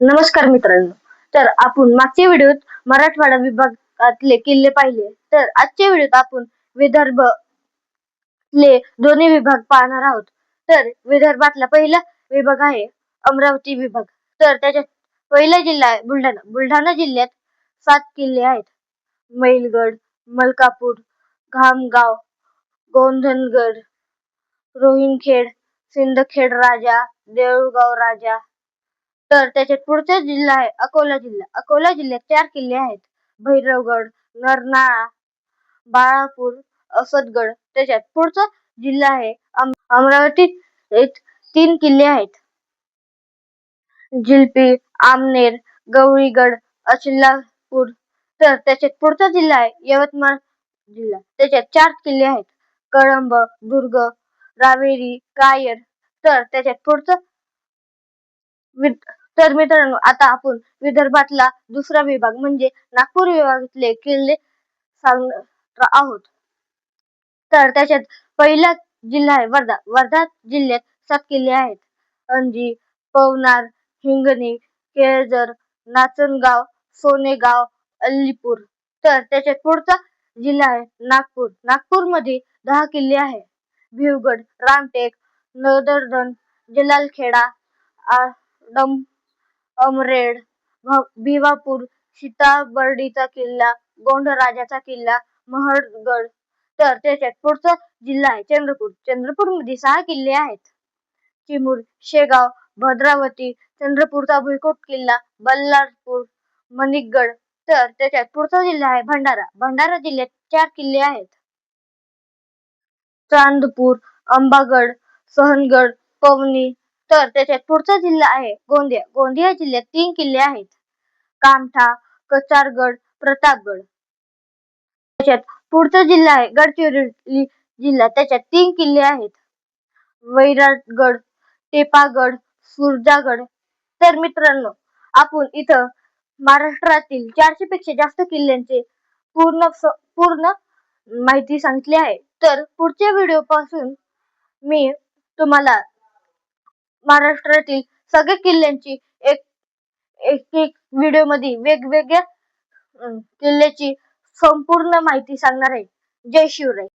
नमस्कार मित्रांनो. तर आपण मागच्या व्हिडिओत मराठवाडा विभागातले किल्ले पाहिले. तर आजच्या व्हिडिओत आपण विदर्भ ले दोन्ही विभाग पाहणार आहोत. तर विदर्भातला पहिला विभाग आहे अमरावती विभाग. तर त्याच्यात पहिला जिल्हा आहे बुलढाणा. बुलढाणा जिल्ह्यात सात किल्ले आहेत. मैलगड मलकापूर घामगाव गोंधनगड रोहिणखेड सिंदखेड राजा देऊळगाव राजा तर त्याच्यात पुढचा जिल्हा आहे अकोला जिल्हा. अकोला जिल्ह्यात चार किल्ले आहेत. भैरवगड नरनाळा बाळापूर असदगड. त्याच्यात पुढचा जिल्हा आहे अम- अमरावतीत तीन किल्ले आहेत. जिलपी आमनेर गवळीगड अचिल्लापूर तर त्याच्यात पुढचा जिल्हा आहे यवतमाळ जिल्हा. त्याच्यात चार किल्ले आहेत. कळंब दुर्ग रावेरी कायर. तर त्याच्यात पुढचं तर मित्रांनो आता आपण विदर्भातला दुसरा विभाग म्हणजे नागपूर विभागातले किल्ले सांगणार आहोत. तर त्याच्यात पहिला जिल्हा आहे वर्धा. वर्धा जिल्ह्यात सात किल्ले आहेत. अंजी पवनार हिंगणी केळझर नाचनगाव सोनेगाव अल्लीपूर. तर त्याच्यात पुढचा जिल्हा आहे नागपूर. नागपूरमध्ये दहा किल्ले आहे भिवगड रामटेक नदरधन जलालखेडा आडम अमरेड भ- भिवापूर सीताबर्डीचा किल्ला गोंडराजाचा किल्ला महडगड. तर त्याच्यात पुढचा जिल्हा आहे चंद्रपूर. चंद्रपूरमध्ये सहा किल्ले आहेत. चिमूर शेगाव भद्रावती चंद्रपूरचा भुईकोट किल्ला बल्लारपूर मणिकगड. तर त्याच्यात पुढचा जिल्हा आहे भंडारा. भंडारा जिल्ह्यात चार किल्ले आहेत. चांदपूर अंबागड सहनगड पवनी तर त्याच्यात पुढचा जिल्हा आहे गोंदिया. गोंदिया जिल्ह्यात तीन किल्ले आहेत. कामठा कचारगड प्रतापगड. त्याच्यात पुढचा जिल्हा आहे गडचिरोली जिल्हा. त्याच्यात तीन किल्ले आहेत. वैराटगड टेपागड सुरजागड. तर मित्रांनो आपण इथं महाराष्ट्रातील चारशे पेक्षा जास्त किल्ल्यांचे पूर्ण पूर्ण माहिती सांगितली आहे. तर पुढच्या व्हिडिओ पासून मी तुम्हाला महाराष्ट्रातील सगळ्या किल्ल्यांची एक एक एक व्हिडिओमध्ये वेगवेगळ्या किल्ल्याची संपूर्ण माहिती सांगणार आहे. जय शिवराय.